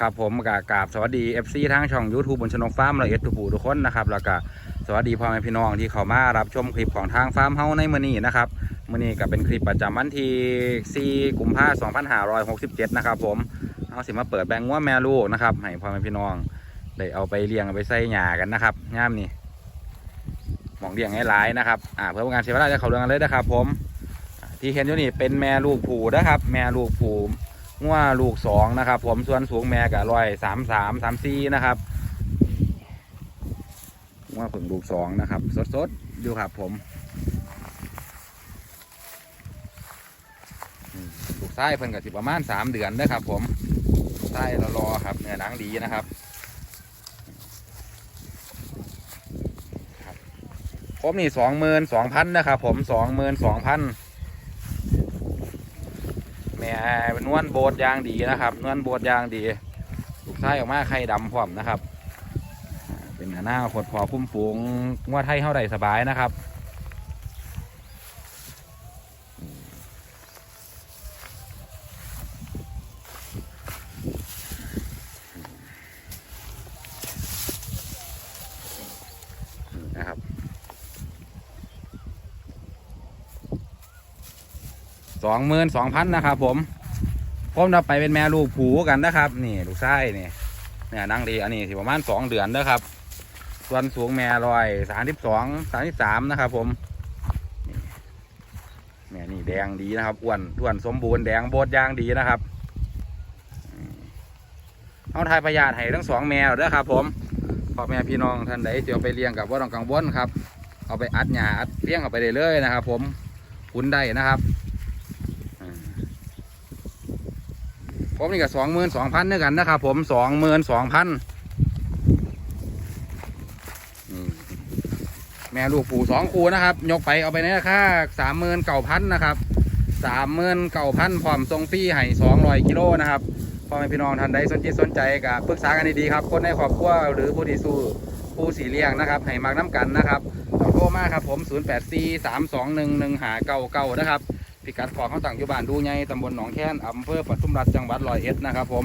ครับผมกกราบสวัสดี FC ทางช่อง YouTube บนชนกฟาร์มละเอียดทุกผู้ทุกคนนะครับแล้วก็สวัสดีพ่อแม่พี่น้องที่เข้ามารับชมคลิปของทางฟาร์มเฮาในมื้อนี้นะครับมื้อนี้ก็เป็นคลิปประจำวันที่4กุมภาพันธ์2567 นะครับผมเอาสิมาเปิดแบงค์ว่าแม่ลูกนะครับให้พ่อแม่พี่น้องได้เอาไปเลี้ยงเอาไปใส่หญ้ากันนะครับงามนี่หมองเลี้ยงให้หลายนะครับอ่าเพื่อนการเสียเวลาจะเข้าเรื่องกันเลยนะครับผมที่เห็นอยู่นี่เป็นแม่ลูกผูนะครับ แม่ลูกผู งัวลูกสองนะครับ ผมส่วนสูงแม่กับร้อยสามสามสามสี่นะครับงัวผึ่งลูกสองนะครับ สดๆอยู่ครับผมลูกไส้เพิ่นกับสิประมาณสามเดือนนะครับ ผมไส้รอรอครับเนื้อหนังดีนะครับผมนี่สองหมื่นสองพันนะครับ ผมสองหมื่นสองพัน ม่นวลโบดยางดีนะครับ นวลโบดยางดีลูกไส้ออกมาไข่ดำพร้อมนะครับ เป็นหน้าขดพอคุ้มฝูงว่าไทยเท่าใดสบายนะครับนี่นะครับ สองหมื่นสองพันนะครับผมผมนับไปเป็นแม่ลูกผูกันนะครับ นี่ลูกไส้นี่เนี่ยนั่งดีอันนี้ที่ประมาณสองเดือนนะครับ ส่วนสูงแม่รอยสามสิบสองสามสิบสามนะครับ ผมนี่แม่นี่แดงดีนะครับอ้วนท้วนสมบูรณ์แดงโบดยางดีนะครับเอาทายพยาธิให้ทั้งสองแม่แล้วเด้อครับ ผมพ่อแม่พี่น้องท่านใดจะเอาไปเลี้ยงกับว่าต้องกังวลครับ เอาไปอัดหญ้าอัดเลี้ยงเอาไปได้เลยนะครับ ผมคุ้นได้นะครับ ผมนี่ก็สองหมื่นสองพันด้วยกันนะครับผมสองหมื่นสองพันแม่ลูกผูสองคูนะครับ ยกไปเอาไปในราคาสามหมื่นเก้าพันนะครับสามหมื่นเก้าพันพร้อมทรงฟรีให้สองร้อยกิโลนะครับพ่อแม่พี่น้องท่านใดสนใจสนใจก็ปรึกษากันดีๆครับ คนในครอบครัวหรือผู้ที่สู้ผู้สีเลี้ยงนะครับให้มากน้ำกันนะครับต้องโทรมาครับผม 0 8 4 3 2 1 1หาเก้าเก้านะครับ พิกัดของเขาต่างอยู่บ้านดูไงตำบลหนองแค้นอำเภอปทุมรัฐจังหวัดร้อยเอ็ดนะครับผม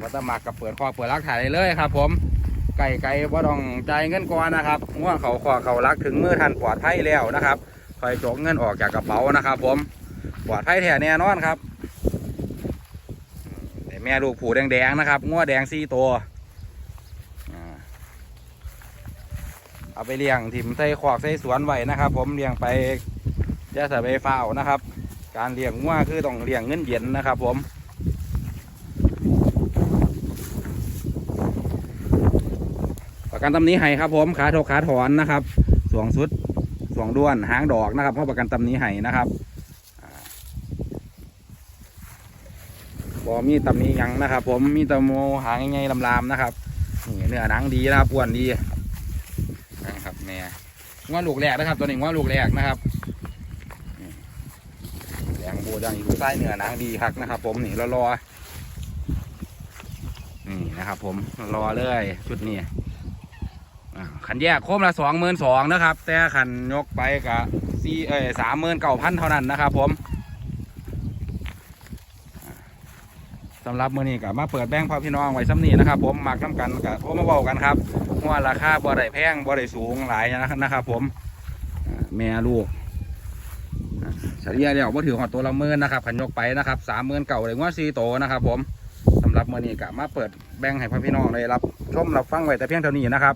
วัดตมากกับเปิดคอเปิดรักถ่ายได้เลยครับ ผมไก่ไก่ว่าต้องจ่ายเงินก่อนนะครับง่วเขาขอเขารักถึงมือทันปลอดภัยแล้วนะครับคอยจกเงินออกจากกระเป๋านะครับ ผมปลอดภัยแท้แน่นอนครับแต่แม่ลูกผูแดงๆนะครับง่วแดงสี่ตัวเอาไปเลี้ยงถิ่มใส่ขอกใส่สวนไว้นะครับ ผมเลี้ยงไป จะใส่ใบฟ้าวนะครับ การเลี้ยงวัวคือต้องเลี้ยงเงินเย็นนะครับ ผมประกันตำนี้ให้ครับผมขาถกขาถอนนะครับสวงสุดสวงด้วนหางดอกนะครับเพราะประกันตำนี้ให้นะครับบอมีตำนี้ยังนะครับ ผมมีตะโมหางง่ายๆลำๆนะครับนี่เนื้อหนังดีนะครับอ้วนดีนะครับแม่ว่าลูกแรกนะครับ ตัวนี้ว่าลูกแรกนะครับ ดังอีกไส้เนื้อหนังดีครับนะครับ ผมนี่รอรอนี่นะครับผมรอเลยชุดนี้ขันแยกโคมละสองหมื่นสองนะครับ แต่ขันยกไปกับสี่เอ้สามหมื่นเก้าพันเท่านั้นนะครับ ผมสำหรับมือนี้กับมาเปิดแบงค์พ่อพี่น้องไว้ซ้ำนี้นะครับผมมักน้ำกันกับโทรมาบอกกันครับว่าราคาบ่ได้แพงบ่ได้สูงหลายนะครับผม แม่ลูก เฉลี่ยแล้วบ่ถือหอดตัวละหมื่นนะครับขันยกไปนะครับสามหมื่นเก่าเลยว่าสี่โตนะครับ ผมสำหรับเมื่อนี้กะมาเปิดแบ่งให้พ่อพี่น้องได้รับชมรับฟังไว้แต่เพียงเท่านี้นะครับ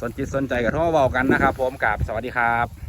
สนจิตสนใจกับโทรมาเบากันนะครับ ผมกับสวัสดีครับ